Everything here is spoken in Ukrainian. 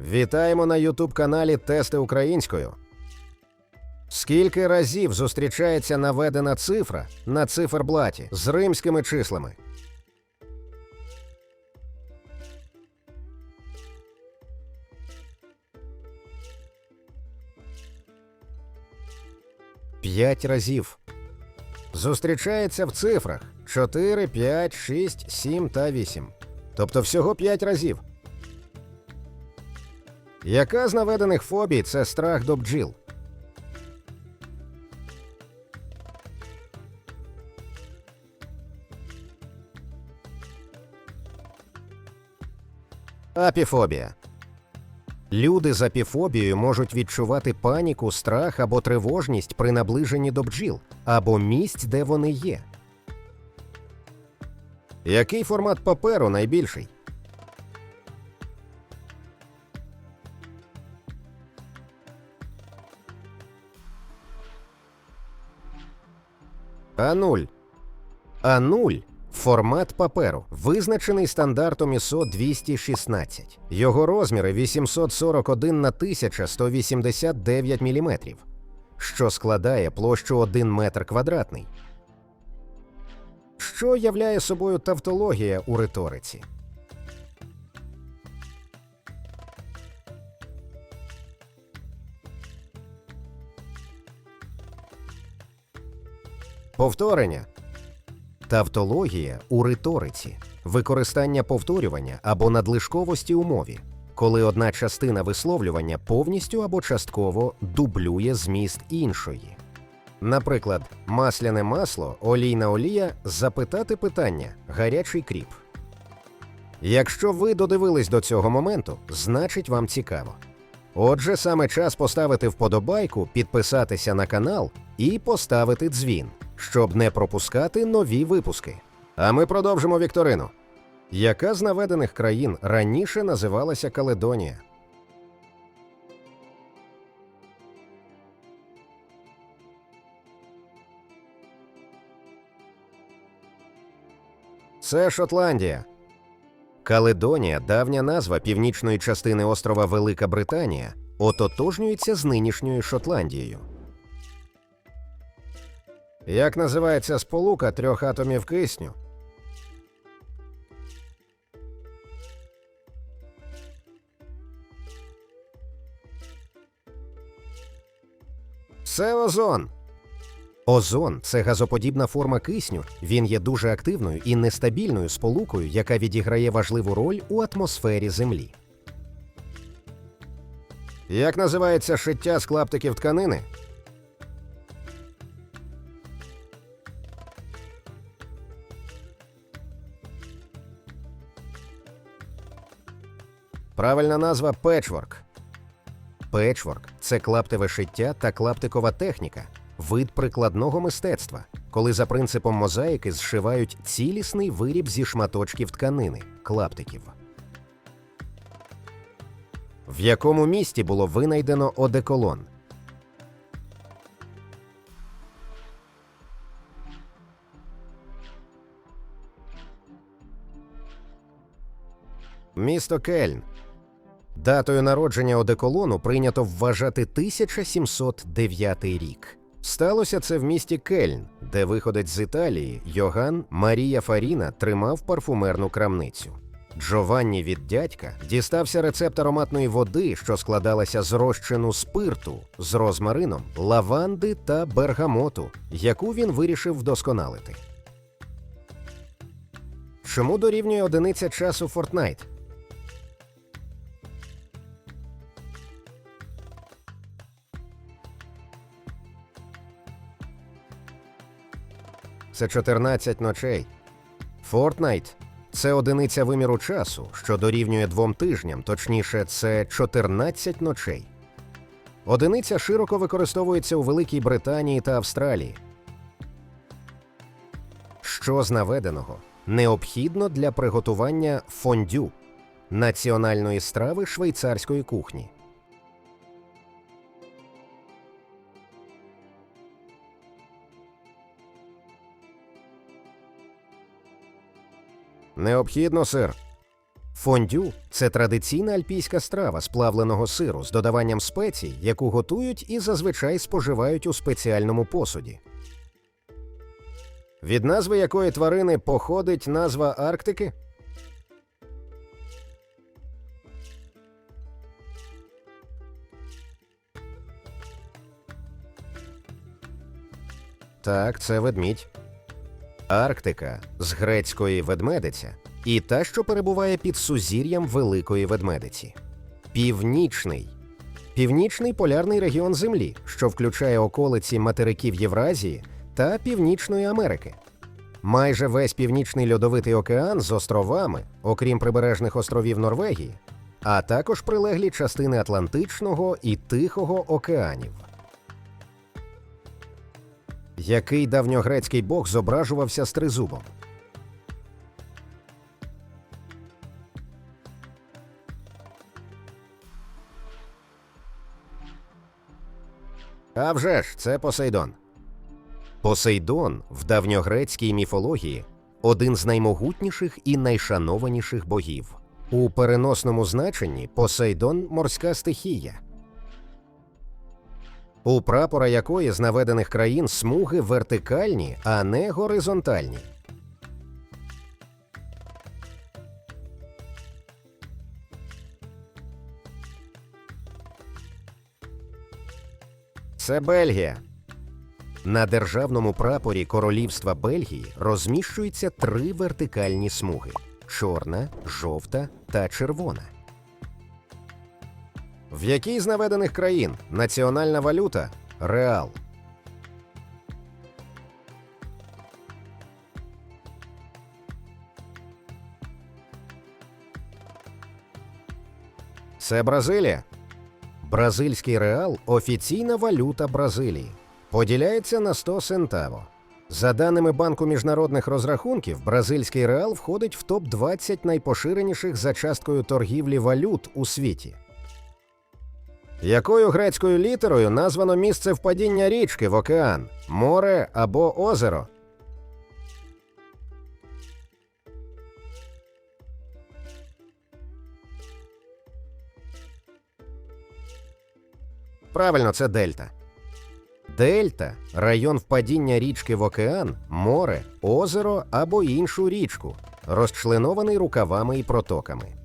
Вітаємо на Ютуб каналі Тести українською. Скільки разів зустрічається наведена цифра на циферблаті з римськими числами? П'ять разів. Зустрічається в цифрах 4, 5, 6, 7 та 8. Тобто всього 5 разів. Яка з наведених фобій це страх до бджіл? Апіфобія. Люди з апіфобією можуть відчувати паніку, страх або тривожність при наближенні до бджіл або місць, де вони є. Який формат паперу найбільший? А0. А0 формат паперу, визначений стандартом ISO 216. Його розміри 841 на 1189 мм, що складає площу 1 метр квадратний. Що являє собою тавтологія у риториці? Повторення. Тавтологія у риториці використання повторювання або надлишковості у мові, коли одна частина висловлювання повністю або частково дублює зміст іншої. Наприклад, масляне масло, олійна олія, запитати питання, гарячий кріп. Якщо ви додивились до цього моменту, значить вам цікаво. Отже, саме час поставити вподобайку, підписатися на канал і поставити дзвін, щоб не пропускати нові випуски. А ми продовжимо вікторину. Яка з наведених країн раніше називалася Каледонія? Це Шотландія. Каледонія, давня назва північної частини острова Велика Британія, ототожнюється з нинішньою Шотландією. Як називається сполука трьох атомів кисню? Це озон. Озон це газоподібна форма кисню. Він є дуже активною і нестабільною сполукою, яка відіграє важливу роль у атмосфері Землі. Як називається шиття з клаптиків тканини? Правильна назва печворк. Печворк це клаптеве шиття та клаптикова техніка, вид прикладного мистецтва, коли за принципом мозаїки зшивають цілісний виріб зі шматочків тканини клаптиків. В якому місті було винайдено одеколон? Місто Кельн. Датою народження одеколону прийнято вважати 1709 рік. Сталося це в місті Кельн, де виходець з Італії Йоган Марія Фаріна тримав парфумерну крамницю. Джованні від дядька дістався рецепт ароматної води, що складалася з розчину спирту з розмарином, лаванди та бергамоту, яку він вирішив вдосконалити. Чому дорівнює одиниця часу Fortnite? Це 14 ночей. Fortnite – це одиниця виміру часу, що дорівнює двом тижням, точніше, це 14 ночей. Одиниця широко використовується у Великій Британії та Австралії. Що з наведеного необхідно для приготування фондю національної страви швейцарської кухні? Необхідно, сир. Фондю це традиційна альпійська страва з плавленого сиру з додаванням спецій, яку готують і зазвичай споживають у спеціальному посуді. Від назви якої тварини походить назва Арктики? Так, це ведмідь. Арктика з грецької ведмедиця і та, що перебуває під сузір'ям Великої ведмедиці. Північний. Північний полярний регіон Землі, що включає околиці материків Євразії та Північної Америки. Майже весь північний льодовитий океан з островами, окрім прибережних островів Норвегії, а також прилеглі частини Атлантичного і Тихого океанів. Який давньогрецький бог зображувався з тризубом? А вже ж, це Посейдон. Посейдон в давньогрецькій міфології один з наймогутніших і найшанованіших богів. У переносному значенні Посейдон морська стихія, у прапора якої з наведених країн смуги вертикальні, а не горизонтальні. Це Бельгія. На державному прапорі Королівства Бельгії розміщуються три вертикальні смуги: чорна, жовта та червона. В якій з наведених країн національна валюта реал? Це Бразилія. Бразильський реал офіційна валюта Бразилії. Поділяється на 100 центаво. За даними Банку міжнародних розрахунків, бразильський реал входить в топ-20 найпоширеніших за часткою торгівлі валют у світі. Якою грецькою літерою названо місце впадіння річки в океан, море або озеро? Правильно, це дельта. Дельта район впадіння річки в океан, море, озеро або іншу річку, розчленований рукавами і протоками.